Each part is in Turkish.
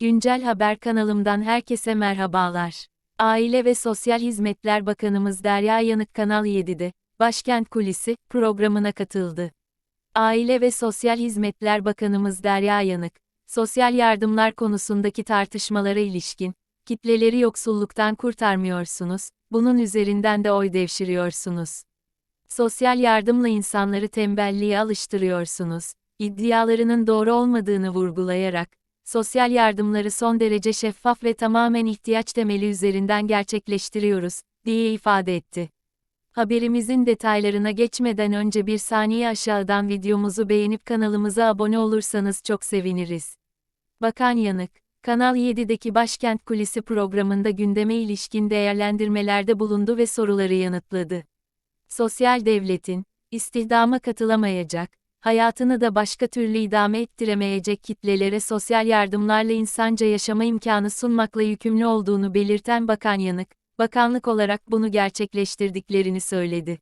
Güncel Haber kanalımdan herkese merhabalar. Aile ve Sosyal Hizmetler Bakanımız Derya Yanık Kanal 7'de, Başkent Kulisi, programına katıldı. Aile ve Sosyal Hizmetler Bakanımız Derya Yanık, sosyal yardımlar konusundaki tartışmalara ilişkin, kitleleri yoksulluktan kurtarmıyorsunuz, bunun üzerinden de oy devşiriyorsunuz. Sosyal yardımla insanları tembelliğe alıştırıyorsunuz, iddialarının doğru olmadığını vurgulayarak, sosyal yardımları son derece şeffaf ve tamamen ihtiyaç temeli üzerinden gerçekleştiriyoruz, diye ifade etti. Haberimizin detaylarına geçmeden önce bir saniye aşağıdan videomuzu beğenip kanalımıza abone olursanız çok seviniriz. Bakan Yanık, Kanal 7'deki Başkent Kulisi programında gündeme ilişkin değerlendirmelerde bulundu ve soruları yanıtladı. Sosyal devletin, istihdama katılamayacak, hayatını da başka türlü idame ettiremeyecek kitlelere sosyal yardımlarla insanca yaşama imkanı sunmakla yükümlü olduğunu belirten Bakan Yanık, bakanlık olarak bunu gerçekleştirdiklerini söyledi.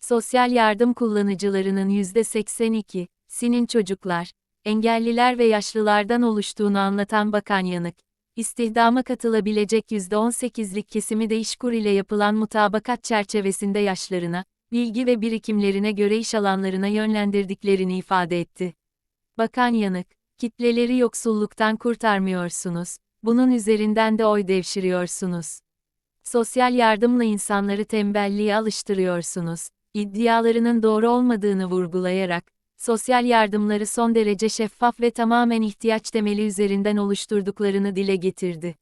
Sosyal yardım kullanıcılarının %82, sinin çocuklar, engelliler ve yaşlılardan oluştuğunu anlatan Bakan Yanık, istihdama katılabilecek %18'lik kesimi de İşkur ile yapılan mutabakat çerçevesinde yaşlarına, bilgi ve birikimlerine göre iş alanlarına yönlendirdiklerini ifade etti. Bakan Yanık, kitleleri yoksulluktan kurtarmıyorsunuz, bunun üzerinden de oy devşiriyorsunuz. Sosyal yardımla insanları tembelliğe alıştırıyorsunuz, iddialarının doğru olmadığını vurgulayarak, sosyal yardımları son derece şeffaf ve tamamen ihtiyaç temeli üzerinden oluşturduklarını dile getirdi.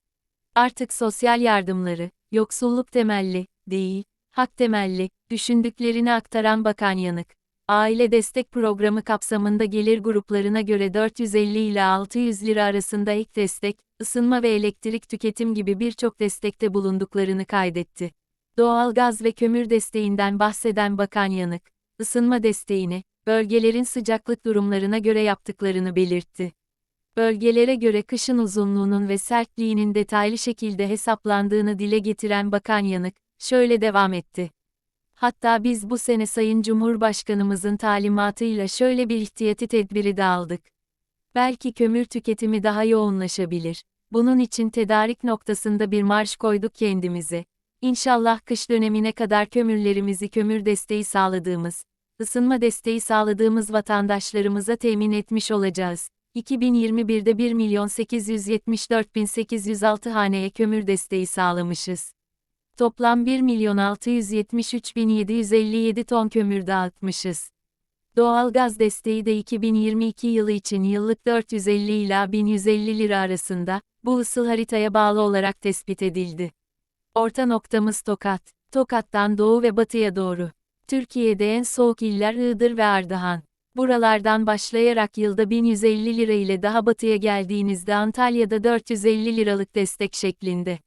Artık sosyal yardımları, yoksulluk temelli, değil, hak temelli, düşündüklerini aktaran Bakan Yanık, aile destek programı kapsamında gelir gruplarına göre 450 ile 600 lira arasında ek destek, ısınma ve elektrik tüketim gibi birçok destekte bulunduklarını kaydetti. Doğalgaz ve kömür desteğinden bahseden Bakan Yanık, ısınma desteğini, bölgelerin sıcaklık durumlarına göre yaptıklarını belirtti. Bölgelere göre kışın uzunluğunun ve sertliğinin detaylı şekilde hesaplandığını dile getiren Bakan Yanık, şöyle devam etti. Hatta biz bu sene Sayın Cumhurbaşkanımızın talimatıyla şöyle bir ihtiyati tedbiri de aldık. Belki kömür tüketimi daha yoğunlaşabilir. Bunun için tedarik noktasında bir marş koyduk kendimize. İnşallah kış dönemine kadar kömürlerimizi kömür desteği sağladığımız, ısınma desteği sağladığımız vatandaşlarımıza temin etmiş olacağız. 2021'de 1 milyon 874 bin 806 haneye kömür desteği sağlamışız. Toplam 1 milyon 673 bin 757 ton kömür dağıtmışız. Doğalgaz desteği de 2022 yılı için yıllık 450 ila 1150 lira arasında, bu ısıl haritaya bağlı olarak tespit edildi. Orta noktamız Tokat. Tokat'tan doğu ve batıya doğru. Türkiye'de en soğuk iller Iğdır ve Ardahan. Buralardan başlayarak yılda 1150 lira ile daha batıya geldiğinizde Antalya'da 450 liralık destek şeklinde.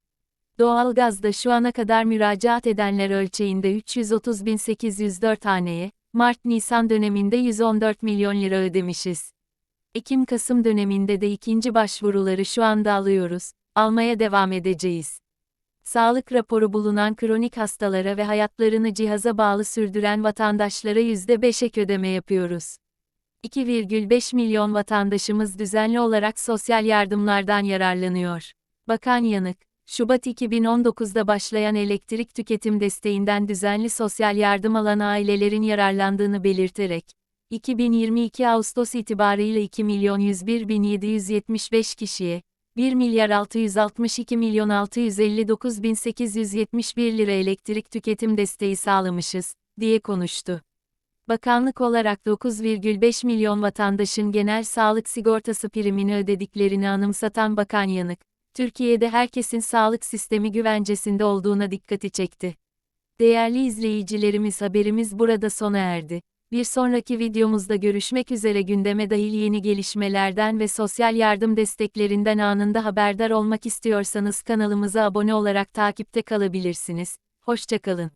Doğalgazda şu ana kadar müracaat edenler ölçeğinde 330.804 haneye, Mart-Nisan döneminde 114 milyon lira ödemişiz. Ekim-Kasım döneminde de ikinci başvuruları şu anda alıyoruz, almaya devam edeceğiz. Sağlık raporu bulunan kronik hastalara ve hayatlarını cihaza bağlı sürdüren vatandaşlara %5 ek ödeme yapıyoruz. 2,5 milyon vatandaşımız düzenli olarak sosyal yardımlardan yararlanıyor. Bakan Yanık, Şubat 2019'da başlayan elektrik tüketim desteğinden düzenli sosyal yardım alan ailelerin yararlandığını belirterek, 2022 Ağustos itibarıyla 2 milyon 101 bin 775 kişiye, 1 milyar 662 milyon 659 bin 871 lira elektrik tüketim desteği sağlamışız, diye konuştu. Bakanlık olarak 9,5 milyon vatandaşın genel sağlık sigortası primini ödediklerini anımsatan Bakan Yanık, Türkiye'de herkesin sağlık sistemi güvencesinde olduğuna dikkati çekti. Değerli izleyicilerimiz haberimiz burada sona erdi. Bir sonraki videomuzda görüşmek üzere gündeme dahil yeni gelişmelerden ve sosyal yardım desteklerinden anında haberdar olmak istiyorsanız kanalımıza abone olarak takipte kalabilirsiniz. Hoşçakalın.